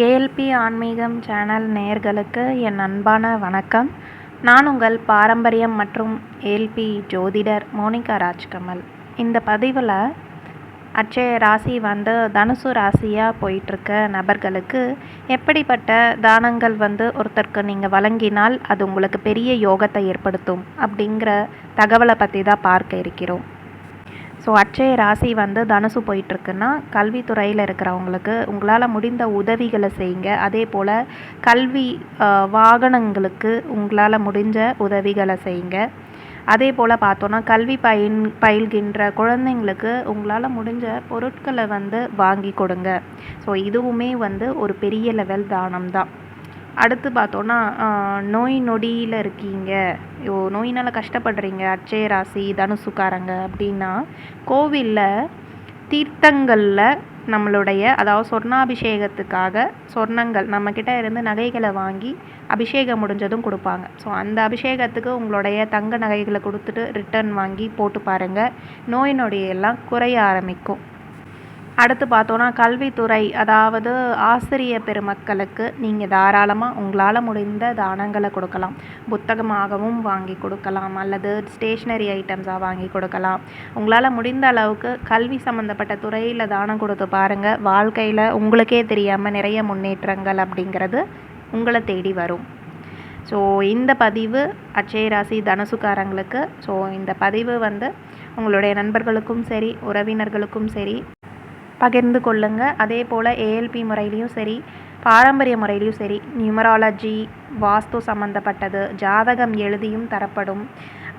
ALP ஆன்மீகம் channel நேயர்களுக்கு என் அன்பான வணக்கம். நான் உங்கள் பாரம்பரியம் மற்றும் ஏஎல்பி ஜோதிடர் மோனிகா ராஜ்கமல். இந்த பதிவில் அச்சய ராசி வந்து தனுசு ராசியாக போயிட்டுருக்க நபர்களுக்கு எப்படிப்பட்ட தானங்கள் வந்து ஒருத்தருக்கு நீங்கள் வழங்கினால் அது உங்களுக்கு பெரிய யோகத்தை ஏற்படுத்தும் அப்படிங்கிற தகவலை பற்றி தான் பார்க்க இருக்கிறோம். ஸோ அட்சய ராசி வந்து தனுசு போயிட்டுருக்குன்னா கல்வித்துறையில் இருக்கிறவங்களுக்கு உங்களால் முடிந்த உதவிகளை செய்யுங்க. அதே போல் கல்வி வாகனங்களுக்கு உங்களால் முடிஞ்ச உதவிகளை செய்யுங்க. அதே போல் பார்த்தோன்னா கல்வி பயின் பயில்கின்ற குழந்தைங்களுக்கு உங்களால் முடிஞ்ச பொருட்களை வந்து வாங்கி கொடுங்க. ஸோ இதுவுமே வந்து ஒரு பெரிய லெவல் தானம் தான் அடுத்து பார்த்தோன்னா நோய் நொடியில் இருக்கீங்க. ஓ நோயினால் கஷ்டப்படுறீங்க. அட்சய ராசி தனுசுக்காரங்க அப்படின்னா கோவிலில் தீர்த்தங்களில் நம்மளுடைய அதாவது சொர்ணாபிஷேகத்துக்காக சொர்ணங்கள் நம்மக்கிட்ட இருந்து நகைகளை வாங்கி அபிஷேகம் முடிஞ்சதும் கொடுப்பாங்க. ஸோ அந்த அபிஷேகத்துக்கு உங்களுடைய தங்க நகைகளை கொடுத்துட்டு ரிட்டர்ன் வாங்கி போட்டு பாருங்கள் நோய் நொடியெல்லாம் குறைய ஆரம்பிக்கும். அடுத்து பார்த்தோன்னா கல்வித்துறை அதாவது ஆசிரிய பெருமக்களுக்கு நீங்கள் தாராளமாக உங்களால் முடிந்த தானங்களை கொடுக்கலாம். புத்தகமாகவும் வாங்கி கொடுக்கலாம் அல்லது ஸ்டேஷ்னரி ஐட்டம்ஸாக வாங்கி கொடுக்கலாம். உங்களால் முடிந்த அளவுக்கு கல்வி சம்மந்தப்பட்ட துறையில் தானம் கொடுத்து பாருங்கள் வாழ்க்கையில் உங்களுக்கே தெரியாமல் நிறைய முன்னேற்றங்கள் அப்படிங்கிறது உங்களை தேடி வரும். ஸோ இந்த பதிவு அச்சய ராசி தனுசுக்காரங்களுக்கு ஸோ இந்த பதிவு வந்து உங்களுடைய நண்பர்களுக்கும் சரி உறவினர்களுக்கும் சரி பகிர்ந்து கொள்ளுங்கள் அதே போல் ஏஎல்பி முறையிலையும் சரி பாரம்பரிய முறையிலையும் சரி நியூமராலஜி வாஸ்து சம்மந்தப்பட்டது ஜாதகம் எழுதியும் தரப்படும்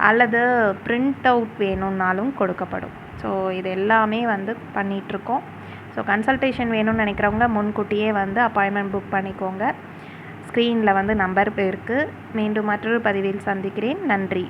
அல்லது பிரிண்ட் அவுட் வேணும்னாலும் கொடுக்கப்படும். ஸோ இது எல்லாமே வந்து பண்ணிகிட்ருக்கோம் ஸோ கன்சல்டேஷன் வேணும்னு நினைக்கிறவங்க முன்கூட்டியே வந்து அப்பாயின்மெண்ட் புக் பண்ணிக்கோங்க. ஸ்க்ரீனில் வந்து நம்பர் இருக்குது மீண்டும் மற்றொரு பதிவில் சந்திக்கிறேன். நன்றி.